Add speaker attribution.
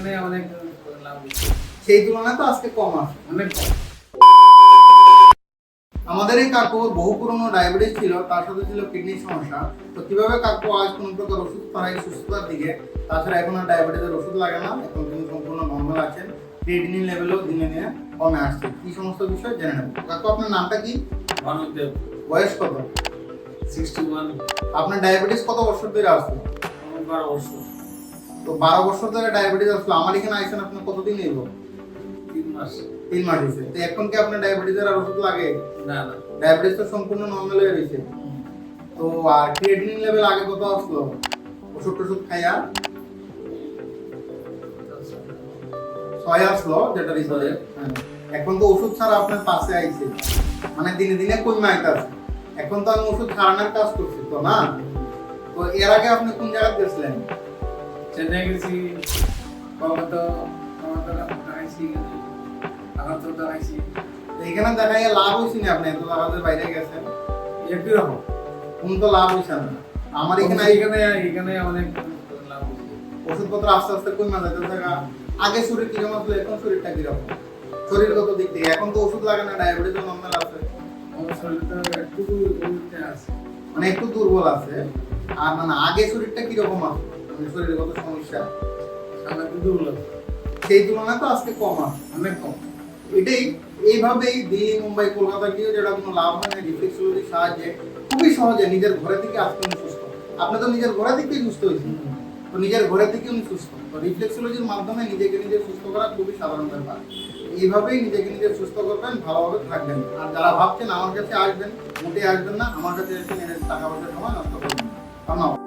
Speaker 1: এখানে অনেক লাভ
Speaker 2: সেই তুলনায় তো আজকে কম আছে
Speaker 1: অনেক
Speaker 2: আমাদের এই কাকুর বহু পুরনো ডায়াবেটিস ছিল তার সাথে ছিল কিডনির সমস্যা। তো কীভাবে কাকু আজ কোনো প্রকার ওষুধ ছাড়াই সুস্থতার দিকে? তাছাড়া এখন আর ডায়াবেটিসের ওষুধ লাগে না এখন তিনি সম্পূর্ণ নর্মাল আছেন ক্রিয়েটিনিন লেভেলও দিনে দিনে কমে আসছে। কি সমস্ত বিষয় জেনে নেব। কাকু আপনার নামটা কি?
Speaker 1: মানবদেব।
Speaker 2: বয়স কত?
Speaker 1: সিক্সটি ওয়ান
Speaker 2: আপনার ডায়াবেটিস কত বছর ধরে আসলো
Speaker 1: বারো বছর।
Speaker 2: তো বারো বছর ধরে ডায়াবেটিস আসলো আমার এখানে আইসেন আপনার কতদিন এলো
Speaker 1: তিন মাস।
Speaker 2: তিন মাস হয়েছে। তো এখন কি আপনার ডায়াবেটিসের আর ওষুধ লাগে?
Speaker 1: না না।
Speaker 2: ডায়াবেটিস তো সম্পূর্ণ নর্মাল হয়ে রয়েছে তো আর ক্রিয়েটিনিন লেভেল আগে কত আসলো ওষুধ টষুধ খাইয়া ছয় আসলো যেটা রিপোর্টে এখন তো ওষুধ ছাড়া আপনার পাশে আইছে। মানে দিনে দিনে কমে আইতাছে। এখন তো আমি ওষুধ ছাড়ানোর কাজ করছি তো না? তো এর আগে আপনি কোন জায়গায় গেছিলেন?
Speaker 1: চেন্নাই গেছি কলকাতা কলকাতা দেখাইছি আগারতলা দেখাইছি।
Speaker 2: এখানে দেখা যায় লাভ হয়েছে না আপনি? এত বাইরে গেছেন।
Speaker 1: একই রকম।
Speaker 2: কোন তো লাভ হয়েছে না আমার এখানে
Speaker 1: এখানে এখানে অনেক লাভ
Speaker 2: ওষুধপত্র আস্তে আস্তে কমে যাইতে থাকা আগে শরীর কীরকম আসলো এখন শরীরটা কীরকম? শরীরগত দিক থেকে এখন তো ওষুধ লাগে না ডায়াবেটিস নর্মাল আছে।
Speaker 1: আমার শরীরটা একটু আছে।
Speaker 2: মানে একটু দুর্বল আছে। আর মানে আগে শরীরটা কীরকম আছে? মানে শরীরগত সমস্যা
Speaker 1: সামনে একটু দুর্বল
Speaker 2: সেই তুলনায় তো আজকে কম আছে,
Speaker 1: অনেক কম।
Speaker 2: এটাই, এইভাবেই দিল্লি, মুম্বাই, কলকাতা গিয়ে যেটা কোনো লাভ হয় না রিফ্লেক্সোলজির সাহায্যে, খুবই সহজে নিজের ঘরে থেকে আজকে উনি সুস্থ। আপনি তো নিজের ঘরে থেকেই সুস্থ হয়েছেন। তো নিজের ঘরে থেকে উনি সুস্থ। তো রিফ্লেক্সোলজির মাধ্যমে নিজেকে নিজে সুস্থ করা খুবই সাধারণ ব্যাপার। এইভাবেই নিজেকে নিজে সুস্থ করবেন, ভালোভাবে থাকবেন। আর যারা ভাবছেন আমার কাছে আসবেন মোটে আসবেন না, আমার কাছে এসে টাকা পয়সা সময় নষ্ট করবেন। ধন্যবাদ।